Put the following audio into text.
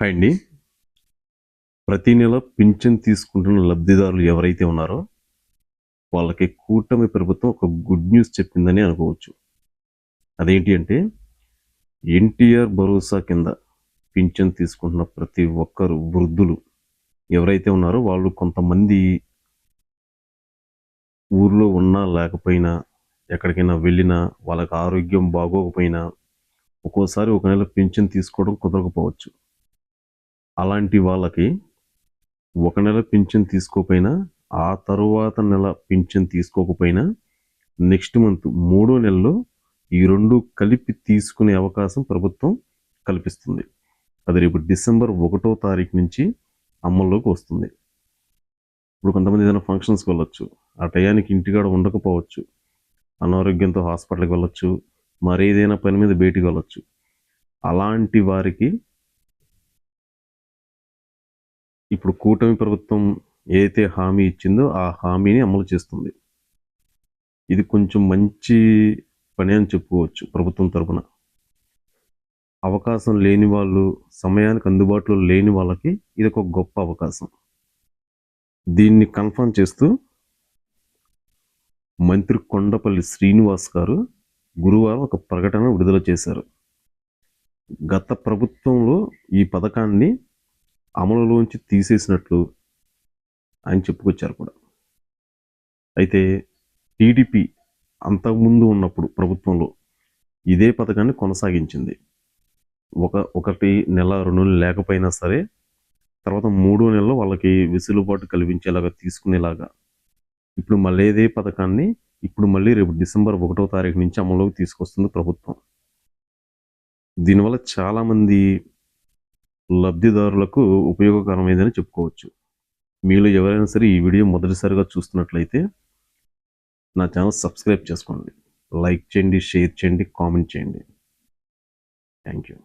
Hi అండి. ప్రతి నెల పింఛన్ తీసుకుంటున్న లబ్ధిదారులు ఎవరైతే ఉన్నారో వాళ్ళకి కూటమి ప్రభుత్వం ఒక గుడ్ న్యూస్ చెప్పిందని అనుకోవచ్చు. అదేంటి అంటే ఎన్టీఆర్ భరోసా కింద పింఛన్ తీసుకుంటున్న ప్రతి ఒక్కరు వృద్ధులు ఎవరైతే ఉన్నారో వాళ్ళు కొంతమంది ఊర్లో ఉన్నా లేకపోయినా ఎక్కడికైనా వెళ్ళినా వాళ్ళకి ఆరోగ్యం బాగోకపోయినా ఒక్కోసారి ఒక నెల పింఛన్ తీసుకోవడం కుదరకపోవచ్చు. అలాంటి వాళ్ళకి ఒక నెల పింఛన్ తీసుకోకపోయినా ఆ తరువాత నెల పింఛన్ తీసుకోకపోయినా నెక్స్ట్ మంత్ మూడో నెలలో ఈ రెండు కలిపి తీసుకునే అవకాశం ప్రభుత్వం కల్పిస్తుంది. అది రేపు డిసెంబర్ ఒకటో తారీఖు నుంచి అమల్లోకి వస్తుంది. ఇప్పుడు కొంతమంది ఏదైనా ఫంక్షన్స్కి వెళ్ళొచ్చు ఆ టయానికి ఇంటికాడ ఉండకపోవచ్చు అనారోగ్యంతో హాస్పిటల్కి వెళ్ళొచ్చు మరేదైనా పని మీద బయటికి వెళ్ళొచ్చు. అలాంటి వారికి ఇప్పుడు కూటమి ప్రభుత్వం ఏదైతే హామీ ఇచ్చిందో ఆ హామీని అమలు చేస్తుంది. ఇది కొంచెం మంచి పని అని చెప్పుకోవచ్చు ప్రభుత్వం తరపున. అవకాశం లేని వాళ్ళు సమయానికి అందుబాటులో లేని వాళ్ళకి ఇది ఒక గొప్ప అవకాశం. దీన్ని కన్ఫర్మ్ చేస్తూ మంత్రి కొండపల్లి శ్రీనివాస్ గారు గురువారం ఒక ప్రకటన విడుదల చేశారు. గత ప్రభుత్వంలో ఈ పథకాన్ని అమలులోంచి తీసేసినట్లు ఆయన చెప్పుకొచ్చారు కూడా. అయితే టీడీపీ అంతకుముందు ఉన్నప్పుడు ప్రభుత్వంలో ఇదే పథకాన్ని కొనసాగించింది. ఒక ఒకటి నెల రెండు నెలలు లేకపోయినా సరే తర్వాత మూడో నెలలో వాళ్ళకి వెసులుబాటు కల్పించేలాగా తీసుకునేలాగా. ఇప్పుడు మళ్ళీ ఇదే పథకాన్ని ఇప్పుడు మళ్ళీ రేపు డిసెంబర్ ఒకటో తారీఖు నుంచి అమలులోకి తీసుకొస్తుంది ప్రభుత్వం. దీనివల్ల చాలామంది లబ్ధిదారులకు ఉపయోగకరమైందని చెప్పుకోవచ్చు. మీలో ఎవరైనా సరే ఈ వీడియో మొదటిసారిగా చూస్తున్నట్లయితే నా ఛానల్ సబ్స్క్రైబ్ చేసుకోండి. లైక్ చేయండి షేర్ చేయండి కామెంట్ చేయండి. Thank you.